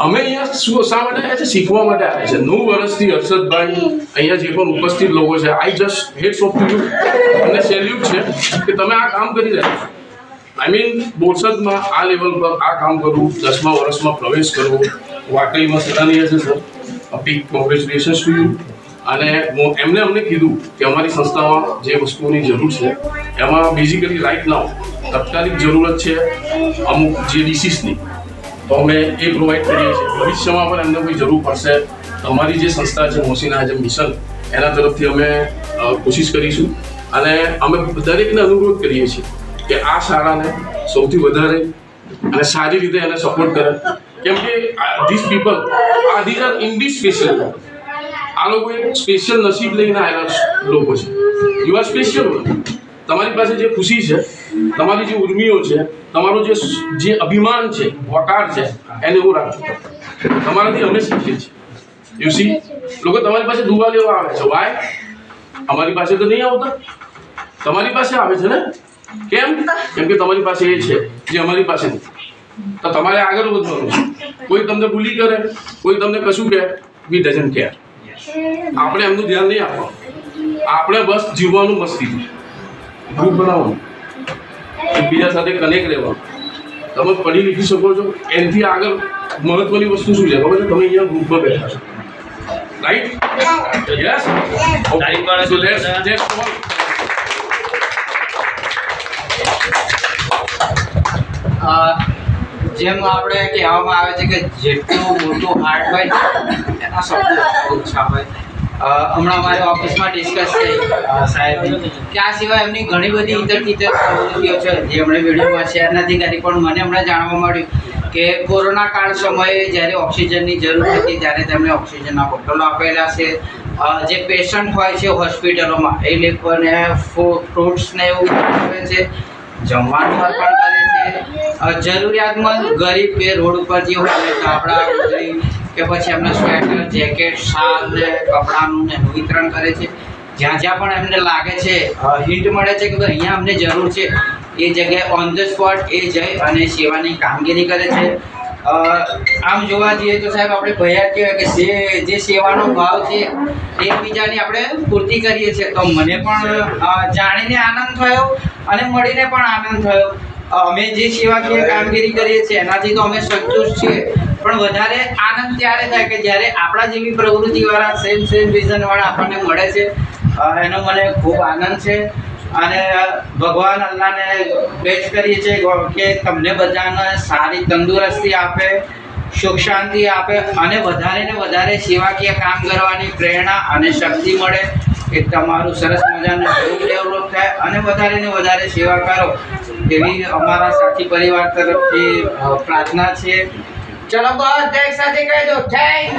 શું શા માટે આવ્યા છે? શીખવા માટે આવ્યા છે. નવ વર્ષથી હર્ષદભાઈ અહીંયા જે પણ ઉપસ્થિત લોકો છે I just head of you અને સેલ્યુટ છે કે તમે આ કામ કરી રહ્યા છો. આઈ મીન બોરસદમાં આ લેવલ પર આ કામ કરવું દસમા વર્ષમાં પ્રવેશ કરવો. વાકઈમાં સરાહનીય છે sir big congratulations to you અને એમને અમને કીધું કે અમારી સંસ્થામાં જે વસ્તુઓની જરૂર છે, એમાં બેઝિકલી રાઇટ નાવ તાત્કાલિક જરૂરત છે અમુક જે ડિસીઝની તો અમે એ પ્રોવાઈડ કરીએ છીએ. ભવિષ્યમાં પણ એમને કોઈ જરૂર પડશે. અમારી જે સંસ્થા છે, મોસીના જે મિશન, એના તરફથી અમે કોશિશ કરીશું. અને અમે દરેકને અનુરોધ કરીએ છીએ કે આ શાળાને સૌથી વધારે અને સારી રીતે એને સપોર્ટ કરે. કેમ કે ધીસ પીપલ આ ધીસ આર ઇન્ડી સ્પેશિયલ આ લોકો એક સ્પેશિયલ નસીબ લઈને આવેલા લોકો છે. યુ આર સ્પેશિયલ તમારી પાસે જે ખુશી છે તમારી જે ઉર્મિઓ છે તમારું જે જે અભિમાન છે વકાર છે એને એવું રાખજો. તમારાથી અમે શીખીએ છીએ. યુ સી લોકો તમારી પાસે દુવા લેવા આવે છે. વાય અમારી પાસે તો નહીં આવતા. તમારી પાસે આવે છે ને? કેમ? કેમ કે તમારી પાસે એ છે જે અમારી પાસે નથી. તો તમારે આગળ વધવાનું છે. કોઈ તમને ભૂલી કરે કોઈ તમને કશું કહે વી ડઝન્ટ કેર આપણે એમનું ધ્યાન નહીં આપવાનું. આપણે બસ જીવવાનું મસ્તી ગ્રુપ બનાવો એકબીજા સાથે કનેક્ટ રહેવા. તમે પઢી લીધી શકો છો. એનાથી આગળ મહત્વની વસ્તુ શું છે? ખબર છે? તમે અહીંયા ગ્રુપમાં બેઠા છો. Right yes so let's let's જેમ આપણે કહેવામાં આવે છે કે જેટલું મોટું હાર્ટ હોય એના શબ્દો ઓછા હોય હમણાં અમારે ઓફિસમાં ડિસ્કસ થઈ. સાહેબ કે આ સિવાય એમની ઘણી બધી ઇતર ટીચર પ્રવૃત્તિઓ છે, જે એમણે વિડીયોમાં શેર નથી કરી, પણ મને હમણાં જાણવા મળ્યું કે કોરોના કાળ સમયે જ્યારે ઓક્સિજનની જરૂર હતી, ત્યારે તેમણે ઓક્સિજનના બોટલો આપેલા છે. જે પેશન્ટ હોય છે હોસ્પિટલોમાં એ લોકોને ફ્રૂટ્સને એવું આપે છે, જમવાનું અર્પણ કરે છે. જરૂરિયાતમંદ ગરીબ કે રોડ ઉપર જે હોય આપણા કે પછી એમને સ્વેટર, જેકેટ, શાલ ને કપડાનું ને વિતરણ કરે છે. જ્યાં જ્યાં પણ એમને લાગે છે હિન્ટ મળે છે કે ભાઈ અહીંયા અમને જરૂર છે, એ જગ્યાએ ઓન ધ સ્પોટ એ જઈ અને સેવાની કામગીરી કરે છે. આમ જોવા જઈએ તો સાહેબ આપણે ભૈયા કહેવાય કે જે જે સેવાનો ભાવ છે, એકબીજાની આપણે પૂર્તિ કરીએ છીએ. તો મને પણ જાણીને આનંદ થયો અને મળીને પણ આનંદ થયો. અમે જે સેવાકીય કામગીરી કરીએ છીએ, એનાથી તો અમે સંતુષ્ટ છીએ. પણ વધારે આનંદ ત્યારે થાય કે જ્યારે આપણા જેવી પ્રવૃત્તિવાળા સેમ સેમ વિઝનવાળા આપણને મળે છે. એનો મને ખૂબ આનંદ છે. અને ભગવાન અલ્લાહને બેસ કરીએ છીએ કે તમને બધાને સારી તંદુરસ્તી આપે, સુખ શાંતિ આપે અને વધારે ને વધારે સેવાકીય કામ કરવાની પ્રેરણા અને શક્તિ મળે. કે તમારું સરસ મજાનું ગ્રુપ ડેવલપ થાય અને વધારે ને વધારે સેવા કરો. એવી અમારા સાથી પરિવાર તરફથી પ્રાર્થના છે. ચલો બસ એક સાથે કહી દો. થેન્ક